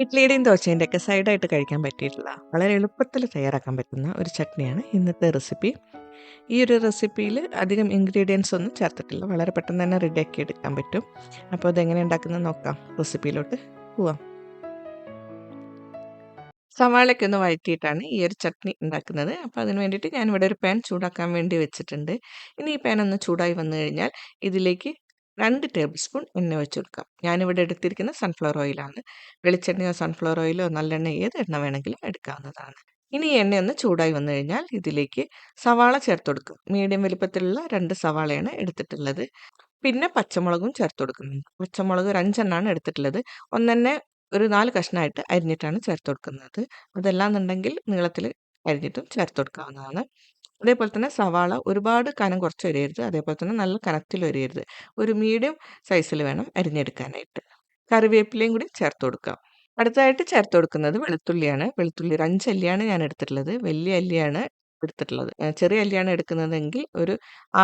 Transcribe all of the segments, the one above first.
ഇഡ്ലിയുടെയും ദോശേന്റെ ഒക്കെ സൈഡായിട്ട് കഴിക്കാൻ പറ്റിയിട്ടുള്ള വളരെ എളുപ്പത്തിൽ തയ്യാറാക്കാൻ പറ്റുന്ന ഒരു ചട്നിയാണ് ഇന്നത്തെ റെസിപ്പി. ഈ ഒരു റെസിപ്പിയിൽ അധികം ഇൻഗ്രീഡിയൻസ് ഒന്നും ചേർത്തിട്ടില്ല. വളരെ പെട്ടെന്ന് തന്നെ റെഡിയാക്കി എടുക്കാൻ പറ്റും. അപ്പോൾ അതെങ്ങനെ ഉണ്ടാക്കുന്നത് നോക്കാം. റെസിപ്പിയിലോട്ട് പോവാം. സവാളയ്ക്ക് ഒന്ന് വഴറ്റിയിട്ടാണ് ഈ ഒരു ചട്നി ഉണ്ടാക്കുന്നത്. അപ്പോൾ അതിന് വേണ്ടിയിട്ട് ഞാനിവിടെ ഒരു പാൻ ചൂടാക്കാൻ വേണ്ടി വെച്ചിട്ടുണ്ട്. ഇനി ഈ പാൻ ഒന്ന് ചൂടായി വന്നു കഴിഞ്ഞാൽ ഇതിലേക്ക് രണ്ട് ടേബിൾ സ്പൂൺ എണ്ണ വെച്ച് കൊടുക്കാം. ഞാനിവിടെ എടുത്തിരിക്കുന്ന സൺഫ്ലവർ ഓയിലാണ് വെളിച്ചെണ്ണയോ സൺഫ്ലവർ ഓയിലോ നല്ലെണ്ണ ഏത് എണ്ണ വേണമെങ്കിലും എടുക്കാവുന്നതാണ്. ഇനി ഈ എണ്ണ ഒന്ന് ചൂടായി വന്നു കഴിഞ്ഞാൽ ഇതിലേക്ക് സവാള ചേർത്ത് കൊടുക്കും. മീഡിയം വലിപ്പത്തിലുള്ള രണ്ട് സവാളയാണ് എടുത്തിട്ടുള്ളത്. പിന്നെ പച്ചമുളകും ചേർത്ത് കൊടുക്കുന്നുണ്ട്. പച്ചമുളക് ഒരു അഞ്ചെണ്ണമാണ് എടുത്തിട്ടുള്ളത്. ഒന്നെന്നെ ഒരു നാല് കഷ്ണമായിട്ട് അരിഞ്ഞിട്ടാണ് ചേർത്ത് കൊടുക്കുന്നത്. അതല്ലാന്നുണ്ടെങ്കിൽ നീളത്തിൽ അരിഞ്ഞിട്ടും ചേർത്ത് കൊടുക്കാവുന്നതാണ്. അതേപോലെ തന്നെ സവാള ഒരുപാട് കനം കുറച്ച് അരിയരുത്. അതേപോലെ തന്നെ നല്ല കനത്തിൽ അരിയരുത്. ഒരു മീഡിയം സൈസിൽ വേണം അരിഞ്ഞെടുക്കാനായിട്ട്. കറിവേപ്പിലയും കൂടി ചേർത്ത് കൊടുക്കാം. അടുത്തതായിട്ട് ചേർത്ത് കൊടുക്കുന്നത് വെളുത്തുള്ളിയാണ്. വെളുത്തുള്ളി ഒരു അഞ്ചല്ലിയാണ് ഞാൻ എടുത്തിട്ടുള്ളത്. വലിയ അല്ലിയാണ് എടുത്തിട്ടുള്ളത്. ചെറിയ അല്ലിയാണ് എടുക്കുന്നതെങ്കിൽ ഒരു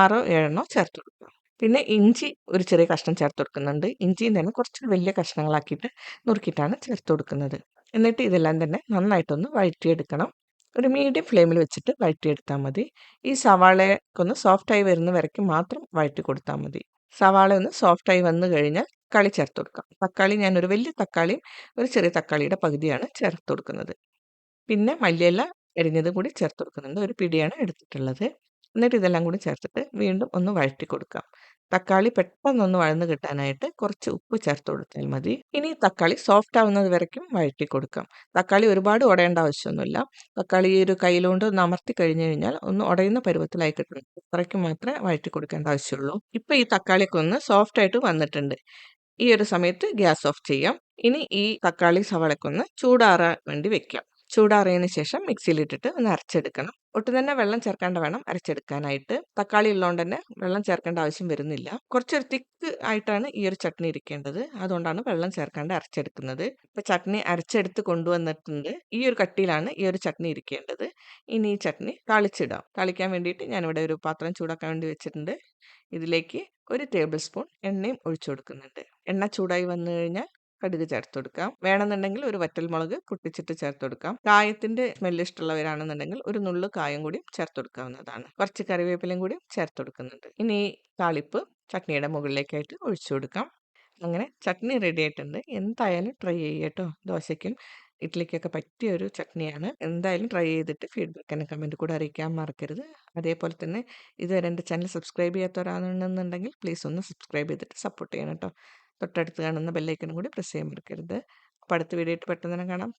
ആറോ ഏഴെണ്ണോ ചേർത്ത് കൊടുക്കാം. പിന്നെ ഇഞ്ചി ഒരു ചെറിയ കഷ്ണം ചേർത്ത് കൊടുക്കുന്നുണ്ട്. ഇഞ്ചിയും തന്നെ കുറച്ച് വലിയ കഷ്ണങ്ങളാക്കിയിട്ട് നുറുക്കിയിട്ടാണ് ചേർത്ത് കൊടുക്കുന്നത്. എന്നിട്ട് ഇതെല്ലാം തന്നെ നന്നായിട്ടൊന്ന് വഴറ്റിയെടുക്കണം. ഒരു മീഡിയം ഫ്ലെയിമിൽ വെച്ചിട്ട് വഴറ്റിയെടുത്താൽ മതി. ഈ സവാളയൊക്കെ സോഫ്റ്റ് സോഫ്റ്റായി വരുന്ന വരയ്ക്ക് മാത്രം വഴറ്റി കൊടുത്താൽ മതി. സവാള ഒന്ന് സോഫ്റ്റായി വന്നു കഴിഞ്ഞാൽ തക്കാളി ചേർത്ത് കൊടുക്കാം. തക്കാളി ഞാൻ ഒരു വലിയ തക്കാളിയും ഒരു ചെറിയ തക്കാളിയുടെ പകുതിയാണ് ചേർത്ത് കൊടുക്കുന്നത്. പിന്നെ മല്ലിയില എരിഞ്ഞതും കൂടി ചേർത്ത് കൊടുക്കുന്നുണ്ട്. ഒരു പിടിയാണ് എടുത്തിട്ടുള്ളത്. എന്നിട്ട് ഇതെല്ലാം കൂടി ചേർത്തിട്ട് വീണ്ടും ഒന്ന് വഴറ്റി കൊടുക്കാം. തക്കാളി പെട്ടെന്നൊന്ന് വഴന്ന് കിട്ടാനായിട്ട് കുറച്ച് ഉപ്പ് ചേർത്ത് കൊടുത്താൽ മതി. ഇനി തക്കാളി സോഫ്റ്റ് ആവുന്നത് വരയ്ക്കും വഴറ്റി കൊടുക്കാം. തക്കാളി ഒരുപാട് ഉടയേണ്ട ആവശ്യമൊന്നുമില്ല. തക്കാളി ഈ ഒരു കയ്യിലുകൊണ്ട് ഒന്ന് അമർത്തി കഴിഞ്ഞു കഴിഞ്ഞാൽ ഒന്ന് ഉടയുന്ന പരുവത്തിലായി കിട്ടും അത്രയ്ക്ക് മാത്രമേ വഴറ്റി കൊടുക്കേണ്ട ആവശ്യമുള്ളൂ. ഇപ്പം ഈ തക്കാളിയൊക്കെ ഒന്ന് സോഫ്റ്റ് ആയിട്ട് വന്നിട്ടുണ്ട്. ഈ ഒരു സമയത്ത് ഗ്യാസ് ഓഫ് ചെയ്യാം. ഇനി ഈ തക്കാളി സവാളക്കൊന്ന് ചൂടാറാൻ വേണ്ടി വെക്കാം. ചൂടാറിയതിന് ശേഷം മിക്സിയിലിട്ടിട്ട് ഒന്ന് അരച്ചെടുക്കണം. ഒട്ടും തന്നെ വെള്ളം ചേർക്കാണ്ട് വേണം അരച്ചെടുക്കാനായിട്ട്. തക്കാളി ഉള്ളതുകൊണ്ട് തന്നെ വെള്ളം ചേർക്കേണ്ട ആവശ്യം വരുന്നില്ല. കുറച്ചൊരു തിക്ക് ആയിട്ടാണ് ഈ ഒരു ചട്നി ഇരിക്കേണ്ടത്. അതുകൊണ്ടാണ് വെള്ളം ചേർക്കാണ്ട് അരച്ചെടുക്കുന്നത്. ഇപ്പം ചട്നി അരച്ചെടുത്ത് കൊണ്ടുവന്നിട്ടുണ്ട്. ഈ ഒരു കട്ടിയിലാണ് ഈ ഒരു ചട്നി ഇരിക്കേണ്ടത്. ഇനി ഈ ചട്നി താളിച്ചിടാം. താളിക്കാൻ വേണ്ടിയിട്ട് ഞാനിവിടെ ഒരു പാത്രം ചൂടാക്കാൻ വേണ്ടി വെച്ചിട്ടുണ്ട്. ഇതിലേക്ക് ഒരു ടേബിൾ സ്പൂൺ എണ്ണയും ഒഴിച്ചു കൊടുക്കുന്നുണ്ട്. എണ്ണ ചൂടായി വന്നു കഴിഞ്ഞാൽ കടുക് ചേർത്ത് കൊടുക്കാം. വേണമെന്നുണ്ടെങ്കിൽ ഒരു വറ്റൽമുളക് പൊട്ടിച്ചിട്ട് ചേർത്ത് കൊടുക്കാം. കായത്തിന്റെ സ്മെല്ല് ഇഷ്ടമുള്ളവരാണെന്നുണ്ടെങ്കിൽ ഒരു നുള്ളു കായം കൂടി ചേർത്ത് കൊടുക്കാവുന്നതാണ്. കുറച്ച് കറിവേപ്പിലയും കൂടി ചേർത്ത് കൊടുക്കുന്നുണ്ട്. ഇനി താളിപ്പ് ചട്നിയുടെ മുകളിലേക്കായിട്ട് ഒഴിച്ചു കൊടുക്കാം. അങ്ങനെ ചട്നി റെഡി ആയിട്ടുണ്ട്. എന്തായാലും ട്രൈ ചെയ്യട്ടോ ദോശയ്ക്കും ഇഡ്ഡലിക്കൊക്കെ പറ്റിയ ഒരു ചട്നിയാണ്. എന്തായാലും ട്രൈ ചെയ്തിട്ട് ഫീഡ്ബാക്ക് എന്നെ കമന്റ് കൂടെ അറിയിക്കാൻ മറക്കരുത്. അതേപോലെ തന്നെ ഇതുവരെ എന്റെ ചാനൽ സബ്സ്ക്രൈബ് ചെയ്യാത്തവരാണെന്നുണ്ടെങ്കിൽ പ്ലീസ് ഒന്ന് സബ്സ്ക്രൈബ് ചെയ്തിട്ട് സപ്പോർട്ട് ചെയ്യണം കേട്ടോ. തൊട്ടടുത്ത് കാണുന്ന ബെല്ലൈക്കനും കൂടി പ്രസ് ചെയ്യാൻ മറക്കരുത്. അപ്പോൾ അടുത്ത വീഡിയോ ആയിട്ട് പെട്ടെന്ന് തന്നെ കാണാം.